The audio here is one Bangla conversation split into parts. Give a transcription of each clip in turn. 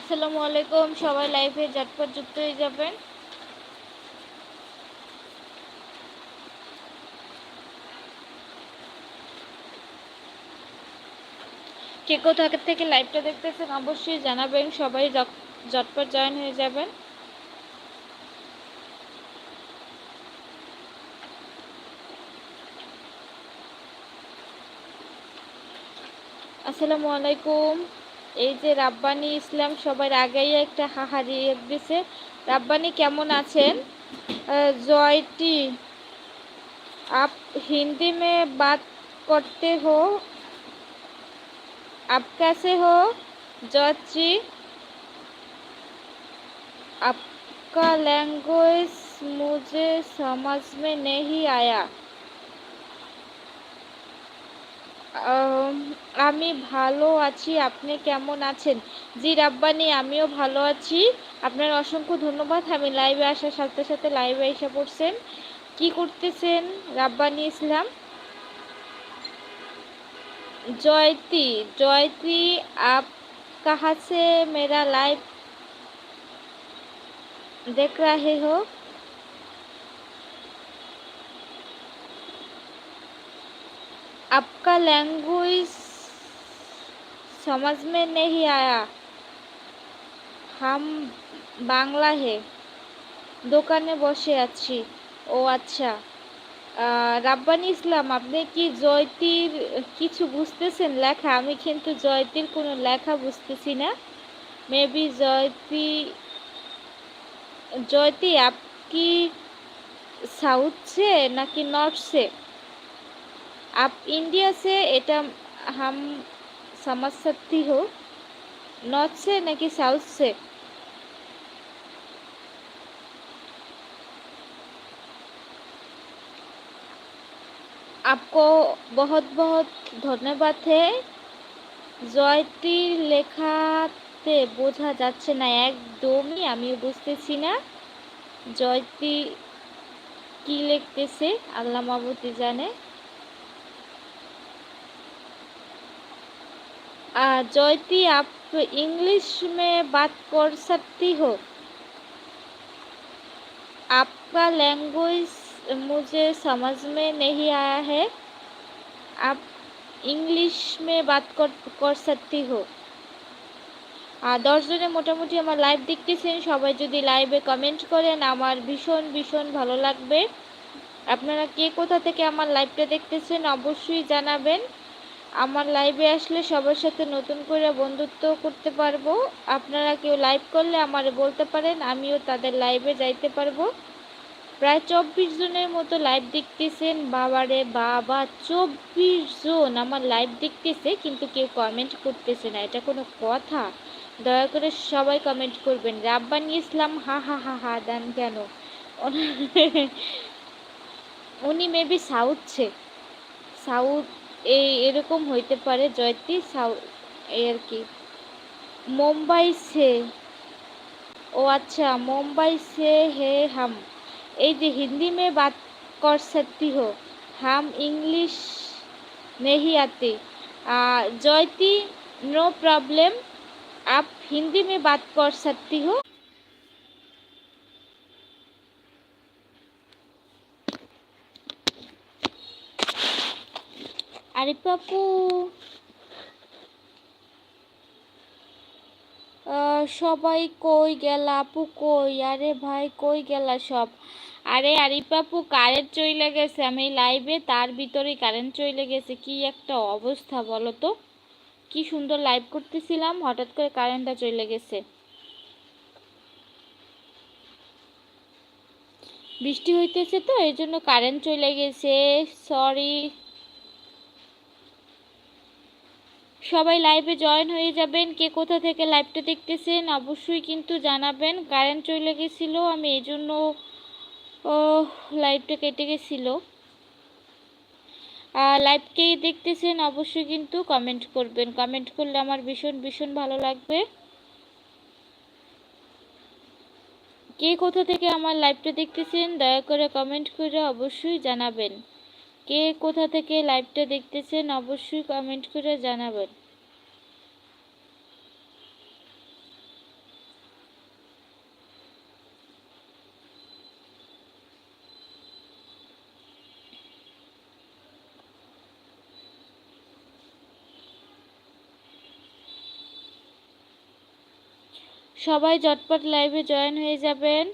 আসসালামু আলাইকুম, সবাই লাইভে ঝটপট যুক্ত হয়ে যাবেন। কে কোথা থেকে লাইভটা দেখতেছেন অবশ্যই জানাবেন, সবাই ঝটপট জয়েন হয়ে যাবেন। আসসালামু আলাইকুম। এই যে রাব্বানি ইসলাম সবার আগেই একটা হাহারি দিছে রাব্বানি কেমন আছেন জয়টি আপ হিন্দি মে বাত করতে হো आप कैसे हो जॉर्ज जी आपका लैंग्वेज मुझे समझ में नहीं आया আমি ভালো আছি, আপনি কেমন আছেন? জি রাব্বানি, আমিও ভালো আছি। আপনার অসংখ্য ধন্যবাদ, আমি লাইভে আসার সাথে সাথে লাইভে এসে পড়ছেন। কি করতেছেন রাব্বানি ইসলাম? জয়তি জয়তি, আপ কাহাছে মেরা লাইভ দেখ রাহে হোক आपका लैंग्वेज समझ में नहीं आया हम বাংলা হে দোকানে বসে আছি ও আচ্ছা রাব্বানি ইসলাম আপনি কি জয়তির কিছু বুঝতেছেন লেখা আমি কিন্তু জয়তির কোনো লেখা বুঝতেছি না মেবি জয়তি জয়তি আপ কি সাউথ সে নাকি নর্থ সে आप इंडिया से এটা हम समझ सकती हो नॉर्थ से ना कि साउथ से आपको बहुत बहुत ধন্যবাদ है জয়টির লেখাতে বোঝা যাচ্ছে না একদমই আমিও বুঝতেছি না জয়তি কি লিখতেছে আল্লাহ মাবুতি জানে जयती आप इंग्लिश में बात कर सकती हो आपका लैंग्वेज मुझे समझ में नहीं आया है आप इंग्लिश में बात कर कर सकती हो আর দশজনে মোটামুটি আমার লাইভ দেখতেছেন সবাই যদি লাইভে কমেন্ট করেন আমার ভীষণ ভীষণ ভালো লাগবে আপনারা কে কোথা থেকে আমার লাইভটা দেখতেছেন অবশ্যই জানাবেন আমার লাইভে আসলে সবার সাথে নতুন করে বন্ধুত্ব করতে পারব। আপনারা কেউ লাইভ করলে আমার বলতে পারেন, আমিও তাদের লাইভে যাইতে পারব। প্রায় চব্বিশ জনের মতো লাইভ দেখতেছেন। বাবারে বাবা, চব্বিশ জন আমার লাইভ দেখতেছে, কিন্তু কেউ কমেন্ট করতেছে না। এটা কোনো কথা। দয়া করে সবাই কমেন্ট করবেন। রাব্বানি ইসলাম, হা হা হা হা, দেন কেন? উনি মেবি সাউথছে সাউথ এই এরকম হইতে পারে জয়তি সাউ এই আর কি মুম্বাই সে ও আচ্ছা মুম্বাই সে হে হাম এই যে হিন্দি মে বাত কর सकती हो हम इंग्लिश नहीं आते जयती नो प्रॉब्लम आप हिंदी में बात कर सकती हो আরে পাপু সবাই কই গেলা আপু? কই? আরে ভাই, কই গেলা সব? আরে আরিপাপু কারেন্ট চলে গেছে। আমি লাইভে তার ভিতরেই কারেন্ট চলে গেছে। কি একটা অবস্থা বলো তো? কি সুন্দর লাইভ করতেছিলাম, হঠাৎ করে কারেন্টটা চলে গেছে। বৃষ্টি হইতেছে তো এই জন্য কারেন্ট চলে গেছে। সরি সবাই লাইভে জয়েন হয়ে যাবেন। কে কোথা থেকে লাইভটা দেখতেছেন অবশ্যই কিন্তু জানাবেন। কারেন্ট চলে গেছিল, আমি এই জন্য লাইভটা কেটে গেছিল। লাইভকে দেখতেছেন অবশ্যই কিন্তু কমেন্ট করবেন। কমেন্ট করলে আমার ভীষণ ভীষণ ভালো লাগবে। কে কোথা থেকে আমার লাইভটা দেখতেছেন দয়া করে কমেন্ট করে অবশ্যই জানাবেন। কে কোথা থেকে লাইভটা দেখতেছেন অবশ্যই কমেন্ট করে জানাবেন। সবাই ঝটপট লাইভে জয়েন হয়ে যাবেন।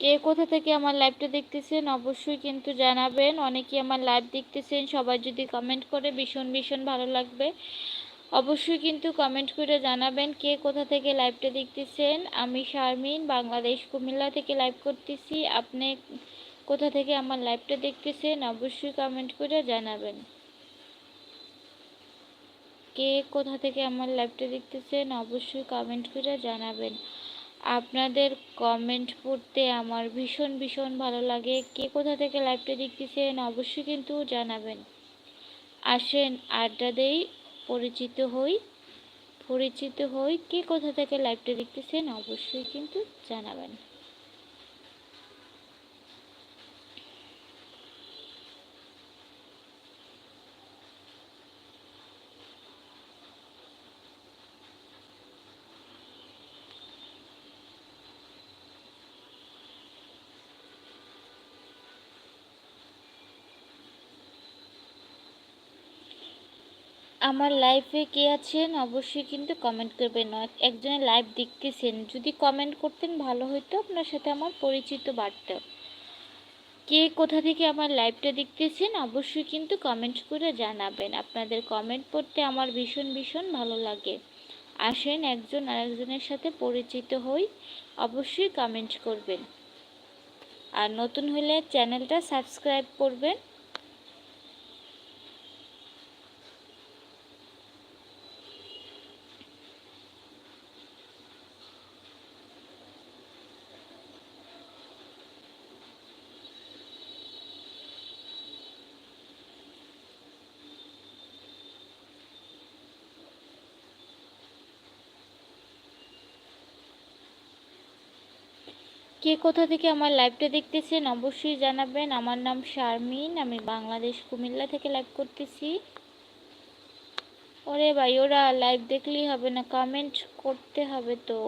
কে কোথা থেকে আমার লাইভটা দেখতেছেন অবশ্যই কিন্তু জানাবেন। অনেকেই আমার লাইভ দেখতেছেন, সবাই যদি কমেন্ট করে ভীষণ ভীষণ ভালো লাগবে। অবশ্যই কিন্তু কমেন্ট করে জানাবেন কে কোথা থেকে লাইভটা দেখতেছেন। আমি শারমিন, বাংলাদেশ কুমিল্লা থেকে লাইভ করতেছি। আপনি কোথা থেকে আমার লাইভটা দেখতেছেন অবশ্যই কমেন্ট করে জানাবেন। কে কোথা থেকে আমার লাইভটা দেখতেছেন অবশ্যই কমেন্ট করে জানাবেন। আপনাদের কমেন্ট পড়তে আমার ভীষণ ভীষণ ভালো লাগে। কে কোথা থেকে লাইভটা দেখতেছেন অবশ্যই কিন্তু জানাবেন। আসেন, আড্ডা দেই, পরিচিত হই। পরিচিত হই কে কোথা থেকে লাইভটা দেখতেছেন অবশ্যই কিন্তু জানাবেন। আমার লাইফে কে আছেন, অবশ্যই কিন্তু কমেন্ট করবেন। একজনের লাইভ দেখতেছেন, যদি কমেন্ট করতেন ভালো হতো আপনার সাথে আমার পরিচিত বাড়ত কে কোথা থেকে আমার লাইভটা দেখতেছেন, অবশ্যই কিন্তু কমেন্ট করে জানাবেন। আপনাদের কমেন্ট পড়তে আমার ভীষণ ভীষণ ভালো লাগে। আসেন একজন আরেকজনের সাথে পরিচিত হই, অবশ্যই কমেন্ট করবেন। আর নতুন হলে চ্যানেলটা সাবস্ক্রাইব করবেন। কে কোথা থেকে আমার লাইভটা দেখতেছেন অবশ্যই জানাবেন। আমার নাম শারমিন, আমি বাংলাদেশ কুমিল্লা থেকে লাইভ করতেছি। ওরে ভাই, ওরা লাইভ দেখলেই হবে না কমেন্ট করতে হবে তো।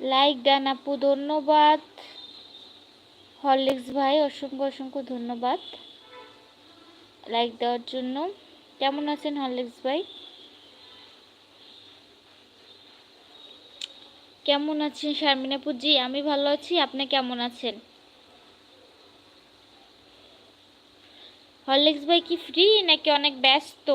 লাইক ডান আপু, ধন্যবাদ। হরলিক্স ভাই, অসংখ্য অসংখ্য ধন্যবাদ লাইক দেওয়ার জন্য। কেমন আছেন হরলিক্স ভাই? কেমন আছেন শারমিনাপুর জি, আমি ভালো আছি, আপনি কেমন আছেন? হরলিক্স ভাই কি ফ্রি নাকি অনেক ব্যস্ত?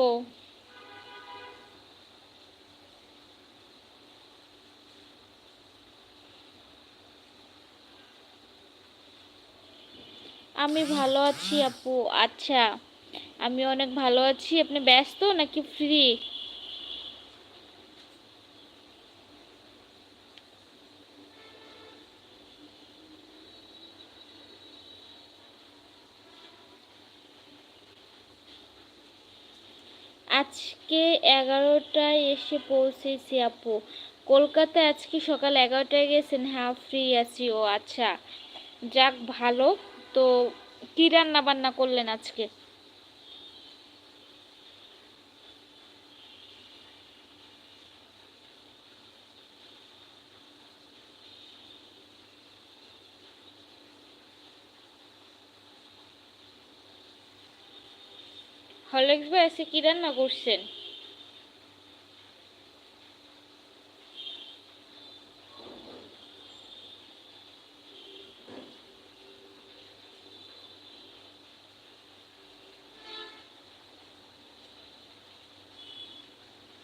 আমি ভালো আছি আপু। আচ্ছা আমি অনেক ভালো আছি। আপনি ব্যস্ত নাকি ফ্রি আজকে এগারোটায় এসে পৌঁছেছি আপু। কলকাতায় আজকে সকাল এগারোটায় গেছেন? হ্যাঁ ফ্রি আছি। ও আচ্ছা। যাক, ভালো। তো কি রান্না বান্না করলেন আজকে? হলেক্স ভাই আজকে কি রান্না করছেন?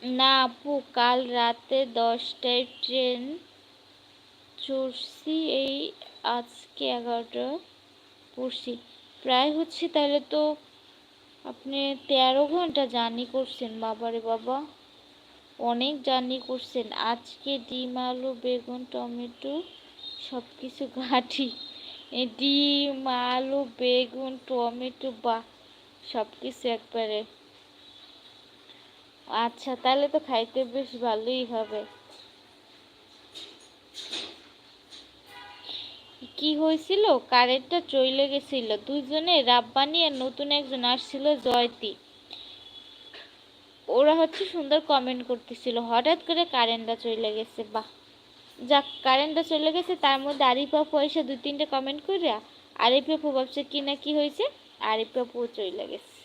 না আপু, কাল রাতে দশটায় ট্রেন চড়ছি এই আজকে এগারোটা পড়ছি। প্রায় হচ্ছে তাহলে তো আপনি তেরো ঘণ্টা জার্নি করছেন, বাবারে বাবা। অনেক জার্নি করছেন। আজকে ডিম, আলু, বেগুন, টমেটো সব কিছু ঘাটি ডিম, আলু, বেগুন, টমেটো, বা সব কিছু একবারে আচ্ছা তাহলে তো খাইতে বেশ ভালোই হবে। কি হয়েছিল? কারেন্টটা চলে গেছিল। দুইজনে রাব্বানি আর নতুন একজন আসছিল জয়তি। ওরা হচ্ছে সুন্দর কমেন্ট করতেছিল। হঠাৎ করে কারেন্টটা চলে গেছে। বাহ! যাক, কারেন্টটা চলে গেছে। তার মধ্যে আরিফ আপু এসে দুই তিনটে কমেন্ট করিয়া আরিফ আপু ভাবছে কি না কি হয়েছে? আরিফ আপু চলে গেছে।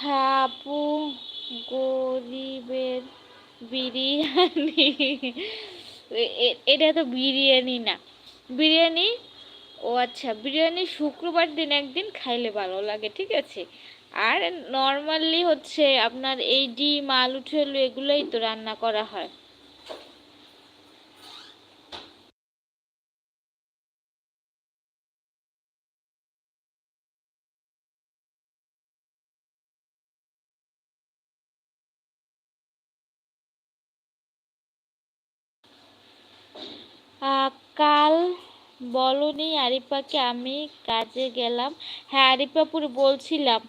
হ্যাঁ আপু! গরিবের বিরিয়ানি। এটা তো বিরিয়ানি না। বিরিয়ানি, ও আচ্ছা বিরিয়ানি শুক্রবার দিন একদিন খাইলে ভালো লাগে, ঠিক আছে? আর নর্মালি হচ্ছে আপনার এই ডিম, আলু ঠেলু এগুলোই তো রান্না করা হয়। কাল বলনি আরিফাকে আমি কাজে গেলাম। হ্যাঁ আরিফাপুর বলছিলাম।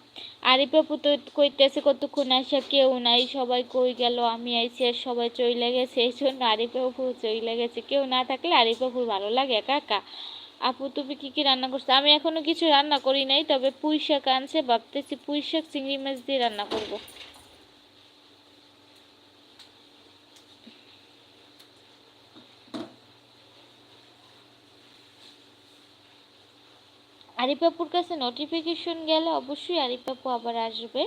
আরিফাপু তো কইতেছে কতক্ষণ আসা কেউ নাই, সবাই কই গেল, আমি আইসি আর সবাই চইলে গেছে এই জন্য আরিফাপু চইলে গেছে। কেউ না থাকলে আরিফাপুর ভালো লাগে একা একা। আপু, তুমি কি কি রান্না করছ? আমি এখনও কিছু রান্না করি নাই, তবে পুঁই শাক আনছে, ভাবতেছি পুঁই শাক চিংড়ি মাছ দিয়ে রান্না করব। আরিপাপুর কাছে নোটিফিকেশন গেলে অবশ্যই আরিপাপু আবার আসবে।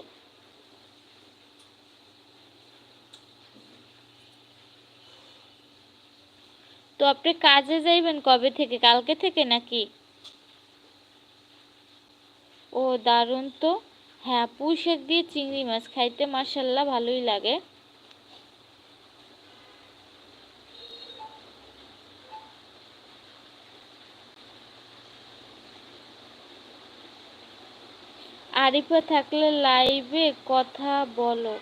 তো আপনি কাজে যাইবেন কবে থেকে? কালকে থেকে নাকি? ও দারুণ তো। হ্যাঁ পুঁই শাক দিয়ে চিংড়ি মাছ, খাইতে মাসাল্লাহ ভালোই লাগে। আরিফা থাকলে লাইভে কথা বলো।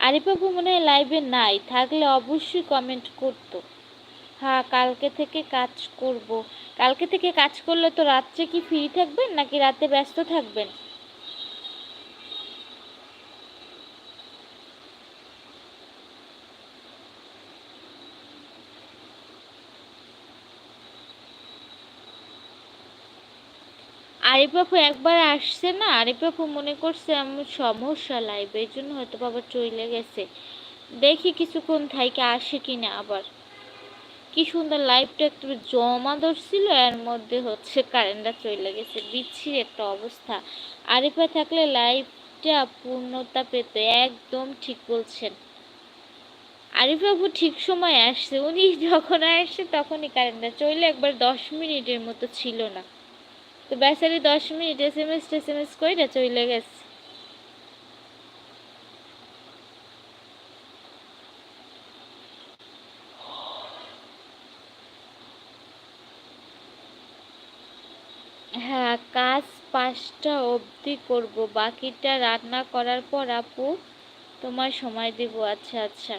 আরিফাবু মনে হয় লাইভে নাই, থাকলে অবশ্যই কমেন্ট করতো। হ্যাঁ কালকে থেকে কাজ করব। কালকে থেকে কাজ করলে তো রাত্রে কি ফ্রি থাকবেন নাকি রাতে ব্যস্ত থাকবেন? আরিফাফু একবার আসছে না? আরিফাফু মনে করছে আমার সমস্যা লাইভ এই জন্য হয়তো বাবা চলে গেছে। দেখি কিছুক্ষণ থাইকে আসে কি না আবার। কি সুন্দর লাইভটা একটু জমা ধরছিল, এর মধ্যে হচ্ছে কারেন্টটা চলে গেছে। বিচ্ছির একটা অবস্থা। আরিফা থাকলে লাইভটা পূর্ণতা পেত, একদম ঠিক বলছেন। আরিফাবু ঠিক সময় আসছে, উনি যখন আসছে তখনই কারেন্টটা চলে, একবার দশ মিনিটের মতো ছিল না। তো বেচারি দশ মিনিট এস এম এস টেস এম এস করে চলে গেছে। হ্যাঁ কাজ পাঁচটা অবধি করব, বাকিটা রান্না করার পর আপু তোমার সময় দিব। আচ্ছা আচ্ছা।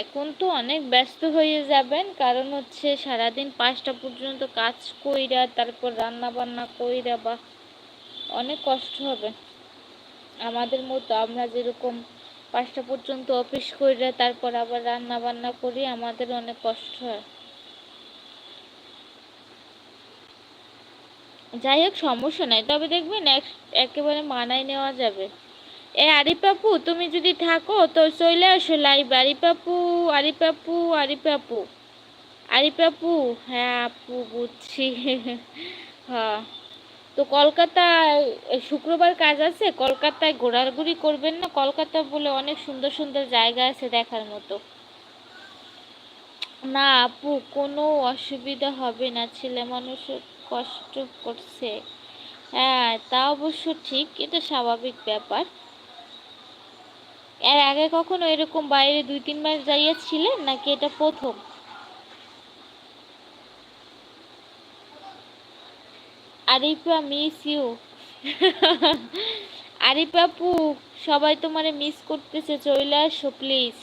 এখন তো অনেক ব্যস্ত হয়ে যাবেন। কারণ হচ্ছে সারাদিন পাঁচটা পর্যন্ত কাজ কইরা, তারপর রান্না বান্না কইরা বা অনেক কষ্ট হবে। আমাদের মতো আমরা যেরকম পাঁচটা পর্যন্ত অফিস কইরা, তারপর আবার রান্না বান্না করি, আমাদের অনেক কষ্ট হয়। যাই হোক, সমস্যা নাই। তবে দেখবেন একেবারে মানায় নেওয়া যাবে। এ আরিপাপু, তুমি যদি থাকো, তো চলে আসো লাইভ। আরিপাপু আরিপাপু আরিপাপু। আরিপাপু? হ্যাঁ আপু, বুঝছি। হ্যাঁ। তো কলকাতায় শুক্রবার কাজ আছে? কলকাতায় ঘোরাঘুরি করবেন না? কলকাতা বলে অনেক সুন্দর সুন্দর জায়গা আছে দেখার মতো। না, আপু, কোনো অসুবিধা হবে না। ছেলে মানুষ কষ্ট করছে। হ্যাঁ তা অবশ্য ঠিক, এটা স্বাভাবিক ব্যাপার। এর আগে কখনো এরকম বাইরে দুই, তিন তিনবার যাইয়াছিলেন নাকি এটা প্রথম? আরিফা মিস ইউ আরিফা পু সবাই তোমারে মিস করতেছে চলে আসো প্লিজ